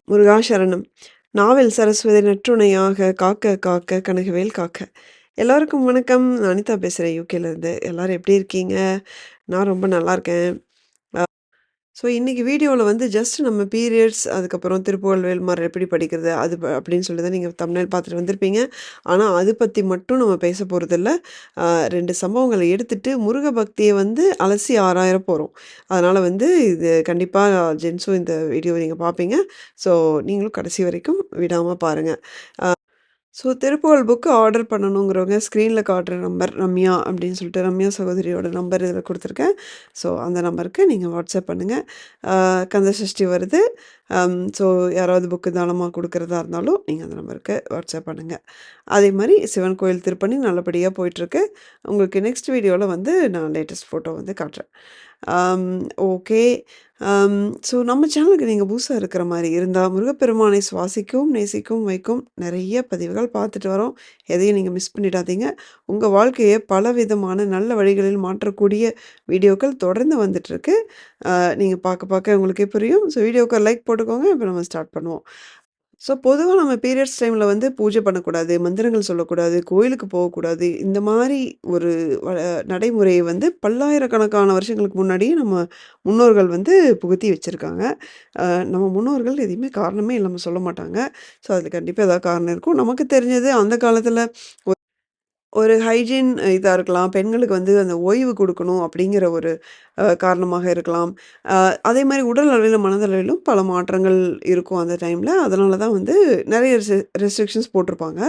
முருகா சரணம். நாவல் சரஸ்வதி நற்றுணையாக காக்க காக்க கனகவேல் காக்க. எல்லாருக்கும் வணக்கம். நான் அனிதா பேசுகிறேன் யூகேலேருந்து. எல்லோரும் எப்படி இருக்கீங்க? நான் ரொம்ப நல்லா இருக்கேன். ஸோ இன்னைக்கு வீடியோவில் வந்து ஜஸ்ட் நம்ம பீரியட்ஸ், அதுக்கப்புறம் திருப்புகழ் வேல்மாறல் எப்படி படிக்கிறது, அது ப அப்படின்னு சொல்லி தான் நீங்கள் தம்ப்நெயில் பார்த்துட்டு வந்திருப்பீங்க. ஆனால் அது பற்றி மட்டும் நம்ம பேச போகிறதில்ல ரெண்டு சம்பவங்களை எடுத்துட்டு முருக பக்தியை வந்து அலசி ஆறாயிரம் போகிறோம் அதனால் வந்து இது கண்டிப்பாக ஜென்ஸும் இந்த வீடியோவை நீங்கள் பார்ப்பீங்க. ஸோ நீங்களும் கடைசி வரைக்கும் விடாமல் பாருங்கள் ஸோ திருப்புகழ் புக்கு ஆர்டர் பண்ணணுங்கிறவங்க ஸ்க்ரீனில் காட்டுற நம்பர் ரம்யா அப்படின்னு சொல்லிட்டு ரம்யா சகோதரியோட நம்பர் இதில் கொடுத்துருக்கேன் ஸோ அந்த நம்பருக்கு நீங்கள் வாட்ஸ்அப் பண்ணுங்கள் கந்த சஷ்டி வருது. ஸோ யாராவது புக்கு தானமாக கொடுக்குறதா இருந்தாலும் நீங்கள் அந்த நம்பருக்கு வாட்ஸ்அப் பண்ணுங்கள் அதே மாதிரி சிவன் கோயில் திருப்பணி நல்லபடியாக போயிட்டுருக்கு. உங்களுக்கு நெக்ஸ்ட் வீடியோவில் வந்து நான் லேட்டஸ்ட் ஃபோட்டோ வந்து காட்டுறேன். ஓகே. அம் ஸோ நம்ம சேனலுக்கு நீங்க புதுசா இருக்கிற மாரி இருந்தா, முருகப்பெருமானை சுவாசிக்கவும், நேசிக்கவும் வைக்கும் நெறைய பதிவுகள் பார்த்துட்டு வரோம். எதையும் நீங்க மிஸ் பண்ணிடாதீங்க. உங்க வாழ்க்கைய பலவிதமான நல்ல வழிகளில் மாற்றக்கூடிய வீடியோக்கள் தொடர்ந்து வந்துட்டுருக்கு. அ நீங்க பார்க்க பார்க்க உங்களுக்கே புரியும். ஸோ வீடியோவுக்கு ஒரு லைக் போட்டுக்கோங்க. இப்போ நம்ம ஸ்டார்ட் பண்ணுவோம். ஸோ பொதுவாக நம்ம பீரியட்ஸ் டைமில் வந்து பூஜை பண்ணக்கூடாது, மந்திரங்கள் சொல்லக்கூடாது, கோயிலுக்கு போகக்கூடாது. இந்த மாதிரி ஒரு நடைமுறையை வந்து பல்லாயிரக்கணக்கான வருஷங்களுக்கு முன்னாடியே நம்ம முன்னோர்கள் வந்து புகுத்தி வச்சுருக்காங்க நம்ம முன்னோர்கள் எதையுமே காரணமே இல்லாமல் சொல்ல மாட்டாங்க. ஸோ அதில் கண்டிப்பாக ஏதாவது காரணம் இருக்கும். நமக்கு தெரிஞ்சது அந்த காலத்தில் ஒரு ஹைஜீன் இதாக இருக்கலாம். பெண்களுக்கு வந்து அந்த ஓய்வு கொடுக்கணும் அப்படிங்கிற ஒரு காரணமாக இருக்கலாம். அதே மாதிரி உடல் அளவிலும், மனதளவிலும் பல மாற்றங்கள் இருக்கும் அந்த டைமில் அதனால தான் வந்து நிறைய ரெஸ்ட்ரிக்ஷன்ஸ் போட்டிருப்பாங்க.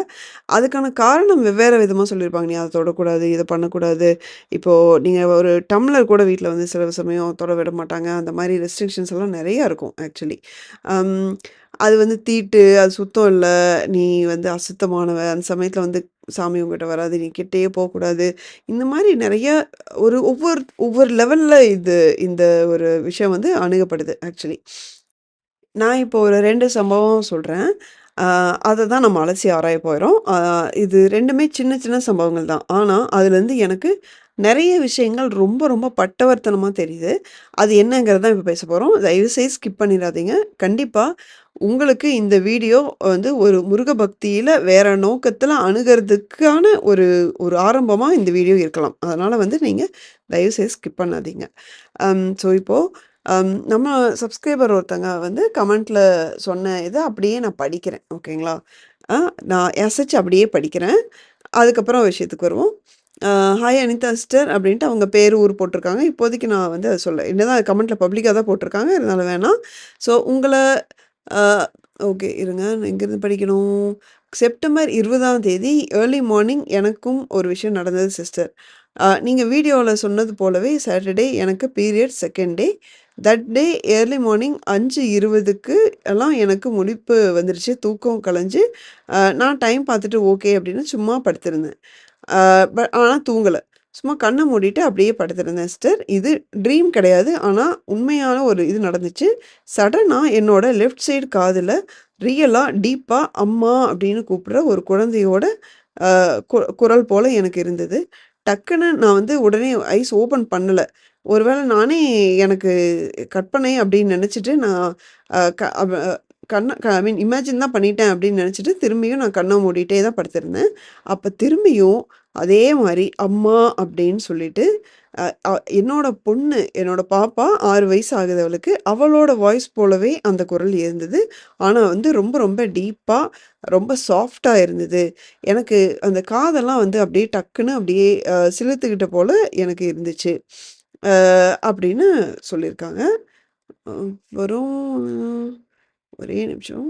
அதுக்கான காரணம் வெவ்வேறு விதமாக சொல்லியிருப்பாங்க. நீ அதை தொடக்கூடாது, இதை பண்ணக்கூடாது. இப்போது நீங்கள் ஒரு டம்ளர் கூட வீட்டில் வந்து சில சமயம் தொட விட மாட்டாங்க. அந்த மாதிரி ரெஸ்ட்ரிக்ஷன்ஸ் எல்லாம் நிறையா இருக்கும் ஆக்சுவலி. அது வந்து தீட்டு, அது சுத்தம் இல்லை நீ வந்து அசுத்தமானவ, அந்த சமயத்தில் வந்து சாமி உங்கள்கிட்ட வராது, நீ கிட்டேயே போகக்கூடாது இந்த மாதிரி நிறைய ஒரு ஒவ்வொரு ஒவ்வொரு லெவலில் இது இந்த ஒரு விஷயம் வந்து அணுகப்படுது ஆக்சுவலி. நான் இப்போ ஒரு ரெண்டு சம்பவம் சொல்கிறேன் அதை தான் நம்ம அலசி ஆராய போறோம். இது ரெண்டுமே சின்ன சின்ன சம்பவங்கள் தான். ஆனால் அதுலேருந்து எனக்கு நிறைய விஷயங்கள் ரொம்ப ரொம்ப பட்டவர்த்தனமாக தெரியுது. அது என்னங்கிறது தான் இப்போ பேச போகிறோம் தயவுசெய்து ஸ்கிப் பண்ணிடாதீங்க கண்டிப்பாக உங்களுக்கு இந்த வீடியோ வந்து ஒரு முருக பக்தியில் வேறு நோக்கத்தில் அணுகிறதுக்கான ஒரு ஒரு ஆரம்பமாக இந்த வீடியோ இருக்கலாம். அதனால் வந்து நீங்கள் தயவுசெய்து ஸ்கிப் பண்ணாதீங்க. ஸோ இப்போது நம்ம சப்ஸ்கிரைபர் ஒருத்தங்க வந்து கமெண்ட்டில் சொன்ன இதை அப்படியே நான் படிக்கிறேன். ஓகேங்களா? நான் எசச்சு அப்படியே படிக்கிறேன். அதுக்கப்புறம் விஷயத்துக்கு வருவோம். ஹாய் அனிதா சிஸ்டர் அப்படின்ட்டு அவங்க பேர் ஊர் போட்டிருக்காங்க. இப்போதைக்கு நான் வந்து அதை சொல்ல என்னதான் கமெண்ட்டில் பப்ளிக்காக தான் போட்டிருக்காங்க. இருந்தாலும் வேணாம். ஸோ உங்களை ஓகே இருங்க. எங்கேருந்து படிக்கணும்? செப்டம்பர் 20ஆம் தேதி ஏர்லி மார்னிங் எனக்கும் ஒரு விஷயம் நடந்தது சிஸ்டர். நீங்கள் வீடியோவில் சொன்னது போலவே சாட்டர்டே எனக்கு period second day. That day early morning 5:20க்கு எல்லாம் எனக்கு முடிப்பு வந்துருச்சு. தூக்கம் கலைஞ்சு, நான் டைம் பார்த்துட்டு ஓகே அப்படின்னு சும்மா படுத்திருந்தேன். பட் ஆனால் தூங்கலை சும்மா கண்ணை மூடிட்டு அப்படியே படுத்திருந்தேன் சிஸ்டர். இது ட்ரீம் கிடையாது. ஆனால் உண்மையான ஒரு இது நடந்துச்சு. சடனாக என்னோட லெஃப்ட் சைடு காதில் ரியலாக டீப்பாக அம்மா அப்படின்னு கூப்பிட்ற ஒரு குழந்தையோட கு குரல் போல் எனக்கு இருந்தது. டக்குன்னு நான் வந்து உடனே ஐஸ் ஓப்பன் பண்ணலை ஒருவேளை நானே எனக்கு கற்பனை அப்படின்னு நினச்சிட்டு நான் க கண்ணை ஐ மீன் இமேஜின் தான் பண்ணிட்டேன் அப்படின்னு நினச்சிட்டு திரும்பியும் நான் கண்ணை மூடிட்டே தான் படுத்திருந்தேன். அப்போ திரும்பியும் அதே மாதிரி அம்மா அப்படின்னு சொல்லிட்டு என்னோட பொண்ணு, என்னோட பாப்பா ஆறு வயசு ஆகுது அவளுக்கு. அவளோட வாய்ஸ் போலவே அந்த குரல் இருந்தது. ஆனால் வந்து ரொம்ப ரொம்ப டீப்பாக ரொம்ப சாஃப்டாக இருந்தது. எனக்கு அந்த காதெல்லாம் வந்து அப்படியே டக்குன்னு அப்படியே சிலுத்துக்கிட்ட போல் போல எனக்கு இருந்துச்சு. அப்படின்னு சொல்லியிருக்காங்க. அப்புறம் ஒரே நிமிஷம்.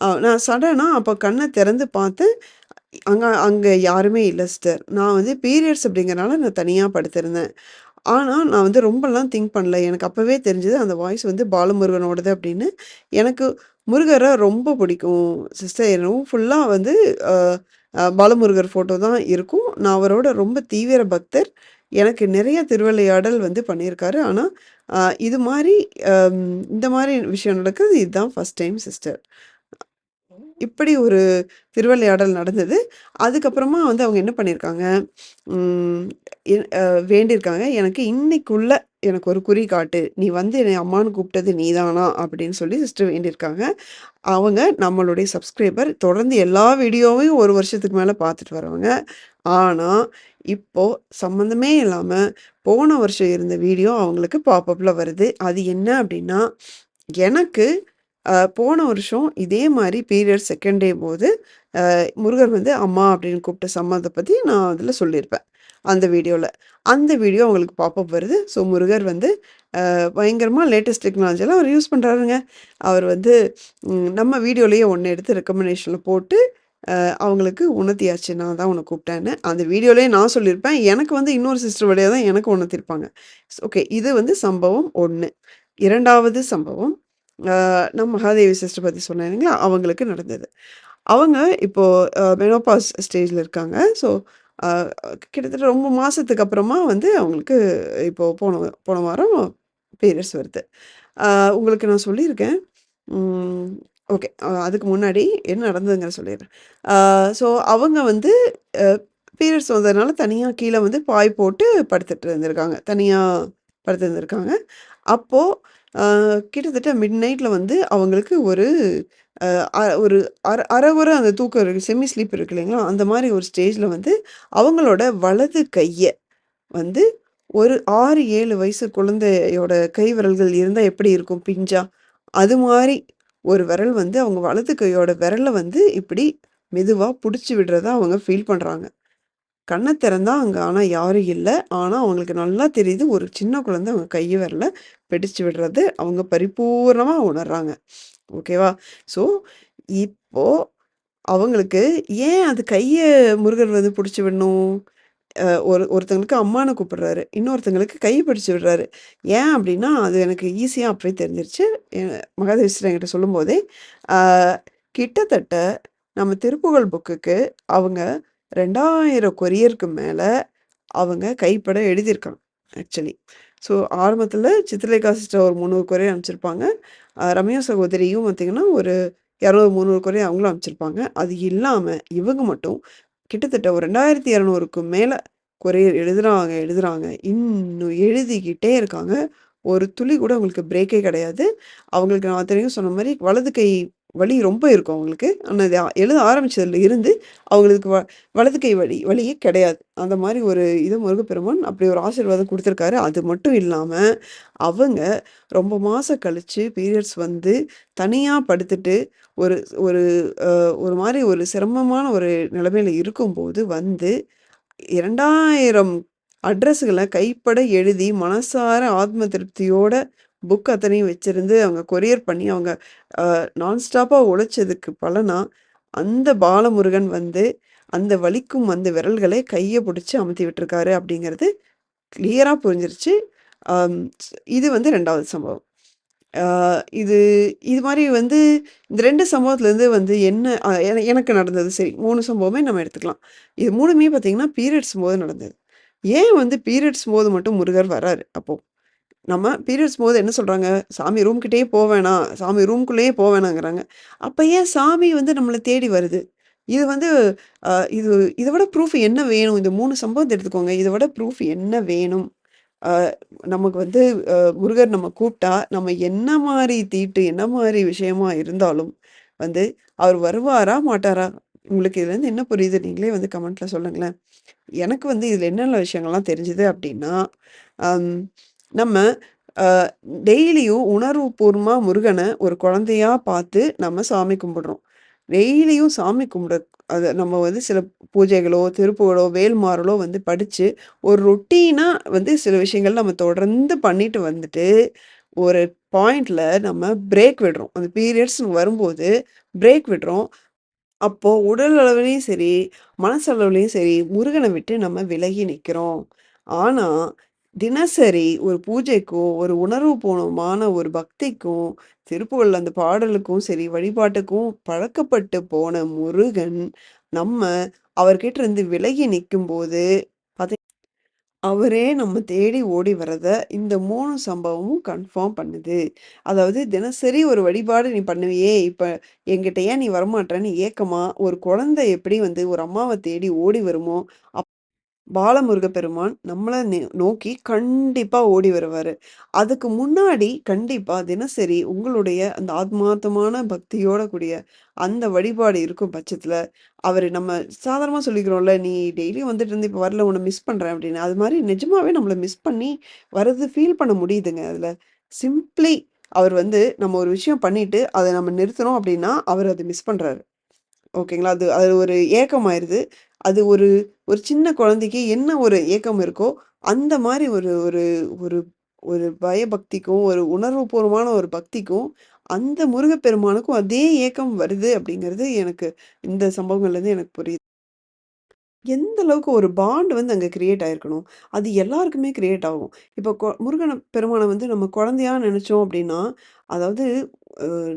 ஆ நான் சடனாக அப்போ கண்ணை திறந்து பார்த்தேன். அங்கே அங்கே யாருமே இல்லை சிஸ்டர். நான் வந்து பீரியட்ஸ் அப்படிங்கிறனால நான் தனியாக படுத்திருந்தேன். ஆனால் நான் வந்து ரொம்பலாம் திங்க் பண்ணல. எனக்கு அப்பவே தெரிஞ்சது அந்த வாய்ஸ் வந்து பாலமுருகனோடது அப்படின்னு. எனக்கு முருகரை ரொம்ப பிடிக்கும் சிஸ்டர். எனவும் ஃபுல்லாக வந்து பாலமுருகர் ஃபோட்டோ தான் இருக்கும். நான் அவரோட ரொம்ப தீவிர பக்தர். எனக்கு நிறைய திருவிளையாடல் வந்து பண்ணியிருக்காரு. ஆனால் இது மாதிரி இந்த மாதிரி விஷயம் நடக்குது இதுதான் ஃபஸ்ட் டைம் சிஸ்டர். இப்படி ஒரு திருவிளையாடல் நடந்தது. அதுக்கப்புறமா வந்து அவங்க என்ன பண்ணியிருக்காங்க, வேண்டியிருக்காங்க. எனக்கு இன்னைக்குள்ள எனக்கு ஒரு குறி காட்டு. நீ வந்து என்னை அம்மான்னு கூப்பிட்டது நீதானா? அப்படின்னு சொல்லி சிஸ்டர் வேண்டியிருக்காங்க. அவங்க நம்மளுடைய சப்ஸ்கிரைபர். தொடர்ந்து எல்லா வீடியோவையும் ஒரு வருஷத்துக்கு மேலே பார்த்துட்டு வரவங்க. ஆனால் இப்போது சம்மந்தமே இல்லாமல் போன வருஷம் இருந்த வீடியோ அவங்களுக்கு பாப்பப்பில் வருது. அது என்ன அப்படின்னா, எனக்கு போன வருஷம் இதே மாதிரி பீரியட் செகண்ட் டே போது, முருகர் வந்து அம்மா அப்படின்னு கூப்பிட்ட சம்மதத்த பற்றி நான் அதில் சொல்லியிருப்பேன். அந்த வீடியோவில் அந்த வீடியோ அவங்களுக்கு பாப்பப் வருது. ஸோ முருகர் வந்து பயங்கரமாக லேட்டஸ்ட் டெக்னாலஜியெல்லாம் அவர் யூஸ் பண்ணுறாருங்க அவர் வந்து நம்ம வீடியோலேயே ஒன்று எடுத்து ரெக்கமெண்டேஷனில் போட்டு, அவங்களுக்கு உணர்த்தியாச்சு. நான் தான் உன்னை கூப்பிட்டேன்னு. அந்த வீடியோலேயே நான் சொல்லியிருப்பேன். எனக்கு வந்து இன்னொரு சிஸ்டர் வழியாக தான் எனக்கு உணர்த்திருப்பாங்க ஓகே. இது வந்து சம்பவம் 1. 2வது சம்பவம், அ நம்ம மகாதேவி சிஸ்டர் பற்றி சொன்னேன் இல்லைங்களா? அவங்களுக்கு நடந்தது. அவங்க இப்போது மெனோபாஸ் ஸ்டேஜில் இருக்காங்க. ஸோ கிட்டத்தட்ட ரொம்ப மாதத்துக்கு அப்புறமா வந்து அவங்களுக்கு இப்போது போன போன வாரம் பீரியட்ஸ் வருது. உங்களுக்கு நான் சொல்லியிருக்கேன். ஓகே. அதுக்கு முன்னாடி என்ன நடந்ததுங்கிற சொல்லிடுறேன். ஸோ அவங்க வந்து பீரியட்ஸ் வந்ததுனால தனியாக கீழே வந்து பாய் போட்டு படுத்துட்டு இருந்திருக்காங்க. தனியாக படுத்திருந்திருக்காங்க. அப்போது கிட்டத்தட்ட மிட் நைட்டில் வந்து அவங்களுக்கு ஒரு அ ஒரு அர அரகுற அந்த தூக்கம் இருக்குது செமி ஸ்லீப் இருக்கு இல்லைங்களா? அந்த மாதிரி ஒரு ஸ்டேஜில் வந்து அவங்களோட வலது கையை வந்து ஒரு 6, 7 வயசு குழந்தையோட கை விரல்கள் இருந்தால் எப்படி இருக்கும் பிஞ்சா? அது மாதிரி ஒரு விரல் வந்து அவங்க வலது கையோட விரலை வந்து இப்படி மெதுவாக பிடிச்சி விடுறத அவங்க ஃபீல் பண்ணுறாங்க கண்ணை திறந்தா அங்கே ஆனால் யாரும் இல்லை ஆனால் அவங்களுக்கு நல்லா தெரியுது ஒரு சின்ன குழந்தை அவங்க கை விரல பிடிச்சு விடுறது அவங்க பரிபூர்ணமாக உணர்றாங்க. ஓகேவா? ஸோ இப்போது அவங்களுக்கு ஏன் அது கையை முருகர் வந்து பிடிச்சி விடணும்? ஒரு ஒருத்தங்களுக்கு அம்மானு கூப்பிடுறாரு. இன்னொருத்தங்களுக்கு கை பிடிச்சி விடுறாரு. ஏன் அப்படின்னா, அது எனக்கு ஈஸியாக அப்பவே தெரிஞ்சிருச்சு. எ என்கிட்ட சொல்லும்போதே, கிட்டத்தட்ட நம்ம திருப்புகழ் புக்குக்கு அவங்க 2000 கொரியருக்கு மேலே அவங்க கைப்பட எழுதியிருக்காங்க. ஆக்சுவலி. ஸோ ஆரம்பத்தில் சித்ரலேகா சிஸ்டர் ஒரு முந்நூறு குறையை அனுப்பிச்சிருப்பாங்க. ரம்யா சகோதரியும் பார்த்திங்கன்னா ஒரு இரநூறு முந்நூறு குறையை அவங்களும் அனுப்பிச்சிருப்பாங்க. அது இல்லாமல் இவங்க மட்டும் கிட்டத்தட்ட ஒரு ரெண்டாயிரத்தி இரநூறுக்கும் மேலே கொரியர் எழுதுகிறாங்க எழுதுகிறாங்க இன்னும் எழுதிக்கிட்டே இருக்காங்க. ஒரு துளி கூட அவங்களுக்கு பிரேக்கே கிடையாது. அவங்களுக்கு நான் தெரியும் சொன்ன மாதிரி வலது கை வலி ரொம்ப இருக்கும் அவங்களுக்கு. ஆனால் இது எழுத ஆரம்பித்ததில் இருந்து அவங்களுக்கு வ வலது கை வலி வழியே கிடையாது. அந்த மாதிரி ஒரு இது முருகப்பெருமான் அப்படி ஒரு ஆசீர்வாதம் கொடுத்துருக்காரு அது மட்டும் இல்லாமல் அவங்க ரொம்ப மாதம் கழித்து பீரியட்ஸ் வந்து தனியாக படுத்துட்டு ஒரு ஒரு ஒரு மாதிரி ஒரு சிரமமான ஒரு நிலைமையில் இருக்கும்போது வந்து இரண்டாயிரம் அட்ரஸ்களை கைப்பட எழுதி மனசார ஆத்ம திருப்தியோட புக் அத்தனையும் வச்சுருந்து அவங்க கொரியர் பண்ணி அவங்க நான்ஸ்டாப்பாக உழைச்சதுக்கு பலனாக அந்த பாலமுருகன் வந்து அந்த வலிக்கும் அந்த விரல்களை கையை பிடிச்சி அமுத்தி விட்டுருக்காரு அப்படிங்கிறது கிளியராக புரிஞ்சிருச்சு. இது வந்து ரெண்டாவது சம்பவம். இது இது மாதிரி வந்து இந்த ரெண்டு சம்பவத்துலேருந்து வந்து என்ன எனக்கு நடந்தது சரி மூணு சம்பவமே நம்ம எடுத்துக்கலாம். இது மூணுமே பார்த்தீங்கன்னா பீரியட்ஸ் போது நடந்தது. ஏன் வந்து பீரியட்ஸ் போது மட்டும் முருகர் வராரு அப்போது நம்ம பீரியட்ஸ் போது என்ன சொல்கிறாங்க சாமி ரூம்கிட்டே கிட்டயே வேணாம். சாமி ரூம்குள்ளேயே போவேணாங்கிறாங்க வேணாங்கிறாங்க. ஏன் சாமி வந்து நம்மளை தேடி வருது? இது வந்து இது இதோட விட ப்ரூஃப் என்ன வேணும்? இந்த மூணு சம்பவத்தை எடுத்துக்கோங்க. இதை விட ப்ரூஃப் என்ன வேணும்? நமக்கு வந்து முருகர் நம்ம கூப்பிட்டா, நம்ம என்ன மாதிரி தீட்டு, என்ன மாதிரி விஷயமா இருந்தாலும் வந்து அவர் வருவாரா? மாட்டாரா? உங்களுக்கு இதுலேருந்து என்ன புரியுது? நீங்களே வந்து கமெண்ட்ல சொல்லுங்களேன். எனக்கு வந்து இதில் என்னென்ன விஷயங்கள்லாம் தெரிஞ்சுது அப்படின்னா நம்ம டெய்லியும் உணர்வுபூர்வமாக முருகனை ஒரு குழந்தையாக பார்த்து நம்ம சாமி கும்பிடுறோம். டெய்லியும் சாமி கும்பிட அது நம்ம வந்து சில பூஜைகளோ, திருப்புகளோ, வேல்மாறலோ வந்து படித்து ஒரு ரொட்டீனாக வந்து சில விஷயங்கள் நம்ம தொடர்ந்து பண்ணிட்டு வந்துட்டு, ஒரு பாயிண்டில் நம்ம பிரேக் விடுறோம். அந்த பீரியட்ஸ் வரும்போது பிரேக் விடுறோம். அப்போது உடல் அளவுலேயும் சரி, மனசளவுலேயும் சரி, முருகனை விட்டு நம்ம விலகி நிற்கிறோம் ஆனால் தினசரி ஒரு பூஜைக்கும், ஒரு உணர்வுபூர்வமான ஒரு பக்திக்கும், திருப்புகள் அந்த பாடலுக்கும் சரி, வழிபாட்டுக்கும் பழக்கப்பட்டு போன முருகன், நம்ம அவர்கிட்ட இருந்து விலகி நிற்கும் போது அவரே நம்ம தேடி ஓடி வரத இந்த மூணு சம்பவமும் கன்ஃபார்ம் பண்ணுது. அதாவது தினசரி ஒரு வழிபாடு நீ பண்ணுவியே, இப்போ என்கிட்ட ஏன் நீ வரமாட்டேன்னு ஏக்கமா, ஒரு குழந்தை எப்படி வந்து ஒரு அம்மாவை தேடி ஓடி வருமோ, பாலமுருக பெருமான் நம்மளை நோக்கி கண்டிப்பா ஓடி வருவாரு. அதுக்கு முன்னாடி கண்டிப்பா தினசரி உங்களுடைய அந்த ஆத்மார்த்தமான பக்தியோட கூடிய அந்த வழிபாடு இருக்கும் பட்சத்துல, அவரு நம்ம சாதாரணமா சொல்லிக்கிறோம்ல, "நீ டெய்லியும் வந்துட்டு இருந்து இப்ப வரல உன்னை மிஸ் பண்றேன்" அப்படின்னு. அது மாதிரி நிஜமாவே நம்மளை மிஸ் பண்ணி வர்றது ஃபீல் பண்ண முடியுதுங்க அதுல. சிம்ப்ளி அவர் வந்து நம்ம ஒரு விஷயம் பண்ணிட்டு, அதை நம்ம நிறுத்தணும் அப்படின்னா, அவர் அதை மிஸ் பண்றாரு. ஓகேங்களா? அது அது ஒரு ஏக்கமாயிருது. அது ஒரு ஒரு சின்ன குழந்தைக்கு என்ன ஒரு ஏக்கம் இருக்கோ, அந்த மாதிரி ஒரு ஒரு ஒரு ஒரு பயபக்திக்கும், ஒரு உணர்வுபூர்வமான ஒரு பக்திக்கும், அந்த முருகப்பெருமானுக்கும் அதே ஏக்கம் வருது அப்படிங்கிறது எனக்கு இந்த சம்பவங்கள்லேருந்து எனக்கு புரியுது. எந்த அளவுக்கு ஒரு பாண்ட் வந்து அங்கே கிரியேட் ஆயிருக்கணும். அது எல்லாருக்குமே கிரியேட் ஆகும். இப்போ கொ முருகன பெருமானை வந்து நம்ம குழந்தையா நினச்சோம் அப்படின்னா அதாவது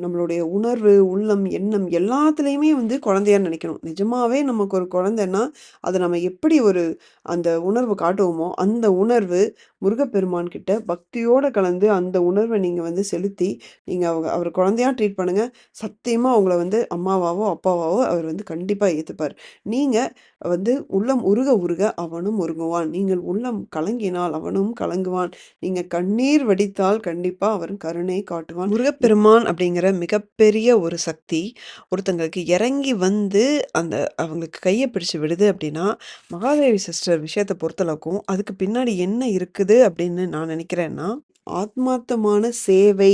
நம்மளுடைய உணர்வு, உள்ளம், எண்ணம் எல்லாத்துலேயுமே வந்து குழந்தையாக நினைக்கணும் நிஜமாவே நமக்கு ஒரு குழந்தைன்னா, அதை நம்ம எப்படி ஒரு அந்த உணர்வு காட்டுவோமோ, அந்த உணர்வு முருகப்பெருமான் கிட்ட பக்தியோட கலந்து அந்த உணர்வை நீங்கள் வந்து செலுத்தி, நீங்கள் அவங்க அவர் குழந்தையா ட்ரீட் பண்ணுங்கள் சத்தியமாக அவங்கள வந்து அம்மாவாவோ, அப்பாவாவோ அவர் வந்து கண்டிப்பாக ஏற்றுப்பார் நீங்கள் வந்து உள்ளம் உருக உருக அவனும் உருகுவான். நீங்கள் உள்ளம் கலங்கினால் அவனும் கலங்குவான். நீங்கள் கண்ணீர் வடித்தால் கண்டிப்பாக அவர் கருணை காட்டுவான். முருகப்பெருமான் அப்படிங்கிற மிகப்பெரிய ஒரு சக்தி, ஒருத்தங்களுக்கு இறங்கி வந்து அந்த அவங்களுக்கு கையை பிடிச்சு விடுது அப்படின்னா, மகாதேவி சிஸ்டர் விஷயத்தை பொறுத்தளவுக்கும், அதுக்கு பின்னாடி என்ன இருக்குது? அப்படின்னு நான் நினைக்கிறேன்னா, ஆத்மார்த்தமான சேவை.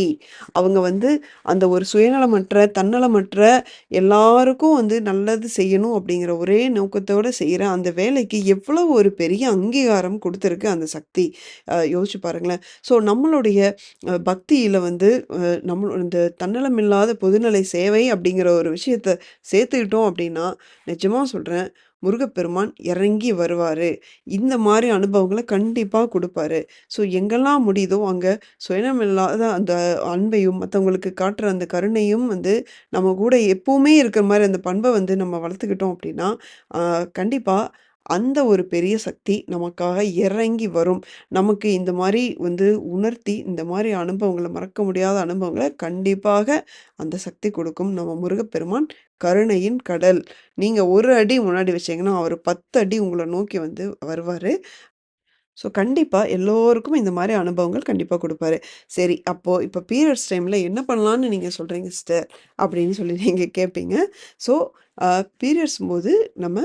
அவங்க வந்து அந்த ஒரு சுயநலமற்ற, தன்னலமற்ற எல்லாருக்கும் வந்து நல்லது செய்யணும் அப்படிங்கிற ஒரே நோக்கத்தோடு செய்கிற அந்த வேலைக்கு எவ்வளோ ஒரு பெரிய அங்கீகாரம் கொடுத்துருக்கு அந்த சக்தி. யோசிச்சு பாருங்களேன். ஸோ நம்மளுடைய பக்தியில் வந்து நம்ம இந்த தன்னலமில்லாத பொதுநலை சேவை அப்படிங்கிற ஒரு விஷயத்த சேர்த்துக்கிட்டோம் அப்படின்னா, நிஜமாக சொல்கிறேன் முருகப்பெருமான் இறங்கி வருவார். இந்த மாதிரி அனுபவங்களை கண்டிப்பாக கொடுப்பாரு. ஸோ எங்கெல்லாம் முடியுதோ அங்கே சுயநலமில்லாத அந்த அன்பையும், மற்றவங்களுக்கு காட்டுற அந்த கருணையும் வந்து நம்ம கூட எப்பவுமே இருக்கிற மாதிரி அந்த பண்பை வந்து நம்ம வளர்த்துக்கிட்டோம் அப்படின்னா, கண்டிப்பாக அந்த ஒரு பெரிய சக்தி நமக்காக இறங்கி வரும். நமக்கு இந்த மாதிரி வந்து உணர்த்தி, இந்த மாதிரி அனுபவங்களை மறக்க முடியாத அனுபவங்களை கண்டிப்பாக அந்த சக்தி கொடுக்கும். நம்ம முருகப்பெருமான் கருணையின் கடல். நீங்கள் ஒரு அடி முன்னாடி வச்சிங்கன்னா அவர் பத்து அடி உங்களை நோக்கி வந்து வருவார் ஸோ, கண்டிப்பாக எல்லோருக்கும் இந்த மாதிரி அனுபவங்கள் கண்டிப்பாக கொடுப்பாரு சரி, அப்போது இப்போ பீரியட்ஸ் டைமில் என்ன பண்ணலான்னு நீங்கள் சொல்கிறீங்க சிஸ்டர்? அப்படின்னு சொல்லி நீங்கள் கேட்பீங்க. ஸோ, பீரியட்ஸ் போது நம்ம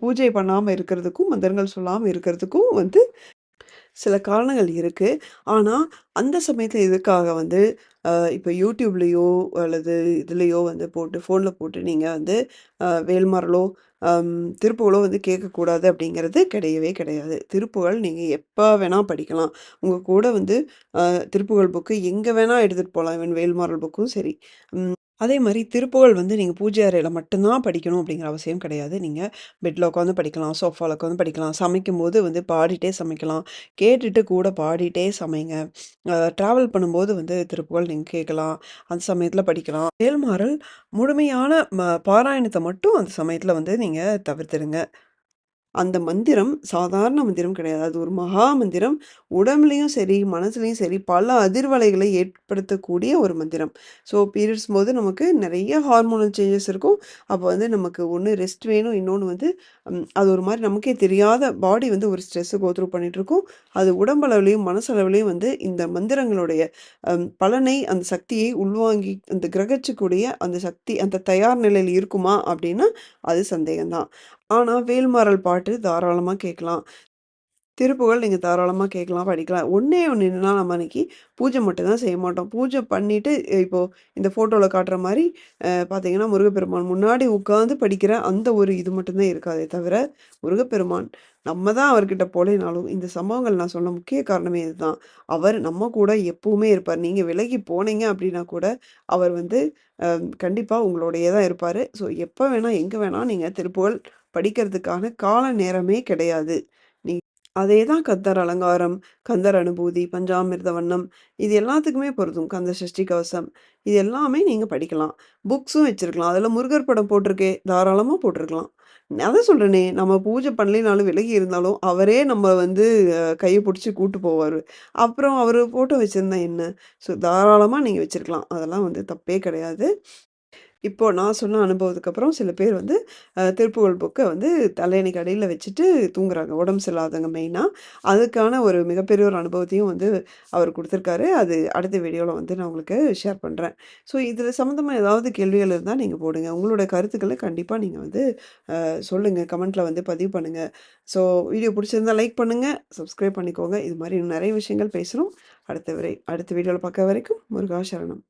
பூஜை பண்ணாமல் இருக்கிறதுக்கும், மந்திரங்கள் சொல்லாமல் இருக்கிறதுக்கும் வந்து சில காரணங்கள் இருக்குது ஆனால் அந்த சமயத்தில் இதுக்காக வந்து இப்போ யூடியூப்லேயோ அல்லது இதுலேயோ வந்து போட்டு ஃபோனில் போட்டு நீங்கள் வந்து வேல்மரலோ வேல்மாறலோ, வந்து கேட்கக்கூடாது அப்படிங்கிறது கிடையவே கிடையாது. திருப்புகழ் நீங்கள் எப்போ வேணால் படிக்கலாம். உங்கள் கூட வந்து திருப்புகழ் புக்கு எங்கே வேணால் எடுத்துகிட்டு போகலாம் ஈவன் வேல்மாரல் புக்கும் சரி. அதே மாதிரி திருப்புகழ் வந்து நீங்கள் பூஜை அறையில் மட்டும்தான் படிக்கணும் அப்படிங்கிற அவசியம் கிடையாது. நீங்கள் பெட்டில் உட்காந்து படிக்கலாம், சோஃபாவில் உட்காந்து படிக்கலாம். சமைக்கும்போது வந்து பாடிட்டே சமைக்கலாம். கேட்டுட்டு கூட பாடிட்டே சமைங்க. ட்ராவல் பண்ணும்போது வந்து திருப்புகழ் நீங்கள் கேட்கலாம். அந்த சமயத்தில் படிக்கலாம். வேல்மாறல் முழுமையான ம மட்டும் அந்த சமயத்தில் வந்து நீங்கள் தவிர்த்துடுங்க. அந்த மந்திரம் சாதாரண மந்திரம் கிடையாது. அது ஒரு மகா மந்திரம். உடம்புலையும் சரி, மனசுலையும் சரி பல அதிர்வலைகளை ஏற்படுத்தக்கூடிய ஒரு மந்திரம். ஸோ பீரியட்ஸ் போது நமக்கு நிறைய ஹார்மோனல் சேஞ்சஸ் இருக்கும். அப்போ வந்து நமக்கு ஒன்று ரெஸ்ட் வேணும். இன்னொன்று வந்து அது ஒரு மாதிரி நமக்கே தெரியாத பாடி வந்து ஒரு ஸ்ட்ரெஸ்ஸு கோத்ரூ பண்ணிட்டுருக்கும். அது உடம்பளவுலையும் மனசளவுலையும் வந்து இந்த மந்திரங்களுடைய பலனை, அந்த சக்தியை உள்வாங்கி அந்த கிரகிச்சக்கூடிய அந்த சக்தி அந்த தயார் நிலையில் இருக்குமா? அப்படின்னா அது சந்தேகம் தான். ஆனா, வேல்மாறல் பாட்டு தாராளமா கேட்கலாம். திருப்புகள் நீங்கள் தாராளமாக கேட்கலாம், படிக்கலாம். ஒன்றே ஒன்று என்னன்னா, நம்ம அன்னைக்கு பூஜை மட்டும்தான் செய்ய மாட்டோம். பூஜை பண்ணிவிட்டு இப்போது இந்த ஃபோட்டோவில் காட்டுற மாதிரி பார்த்தீங்கன்னா, முருகப்பெருமான் முன்னாடி உட்காந்து படிக்கிற அந்த ஒரு இது மட்டும்தான் இருக்காதே தவிர, முருகப்பெருமான் நம்ம தான் அவர்கிட்ட போலேனாலும், இந்த சம்பவங்கள் நான் சொன்ன முக்கிய காரணமே இதுதான். அவர் நம்ம கூட எப்பவுமே இருப்பார். நீங்கள் விலகி போனீங்க அப்படின்னா கூட, அவர் வந்து கண்டிப்பாக உங்களுடைய தான் இருப்பார் ஸோ எப்போ வேணால் எங்கே வேணால் நீங்கள் திருப்புகள் படிக்கிறதுக்கான கால நேரமே கிடையாது. அதே தான் கந்தர் அலங்காரம், கந்தர் அனுபூதி, பஞ்சாமிர்த வண்ணம் இது எல்லாத்துக்குமே பொருந்தும். கந்த சஷ்டி கவசம் இது எல்லாமே நீங்கள் படிக்கலாம். புக்ஸும் வச்சுருக்கலாம் அதில் முருகர் படம் போட்டிருக்கே, தாராளமாக போட்டிருக்கலாம் அதை சொல்கிறேனே நம்ம பூஜை பண்ணலைனாலும், விலகி இருந்தாலும், அவரே நம்ம வந்து கையை பிடிச்சி கூட்டு போவார் அப்புறம் அவர் ஃபோட்டோ வச்சுருந்தா என்ன? ஸோ தாராளமாக நீங்கள் வச்சுருக்கலாம் அதெல்லாம் வந்து தப்பே கிடையாது. இப்போ நான் சொன்ன அனுபவத்துக்கு அப்புறம் சில பேர் வந்து அ திருப்புகழ் வந்து தலையணைக்கு கடையில் வச்சுட்டு தூங்குறாங்க. உடம்பு சரியில்லாதவங்க மெயினாக அதுக்கான ஒரு மிகப்பெரிய ஒரு அனுபவத்தையும் வந்து அவர் கொடுத்துருக்காரு அது அடுத்த வீடியோவில் வந்து நான் உங்களுக்கு ஷேர் பண்ணுறேன் ஸோ இதில் சம்மந்தமாக ஏதாவது கேள்விகள் இருந்தால் நீங்கள் போடுங்க. உங்களோட கருத்துக்களை கண்டிப்பாக நீங்கள் வந்து சொல்லுங்கள் கமெண்ட்டில் வந்து பதிவு பண்ணுங்கள் ஸோ வீடியோ பிடிச்சிருந்தா லைக் பண்ணுங்கள் சப்ஸ்கிரைப் பண்ணிக்கோங்க. இது மாதிரி நிறைய விஷயங்கள் பேசுகிறோம் அடுத்த வரை அடுத்த வீடியோவில் பார்க்க வரைக்கும் முருகா சரணம்.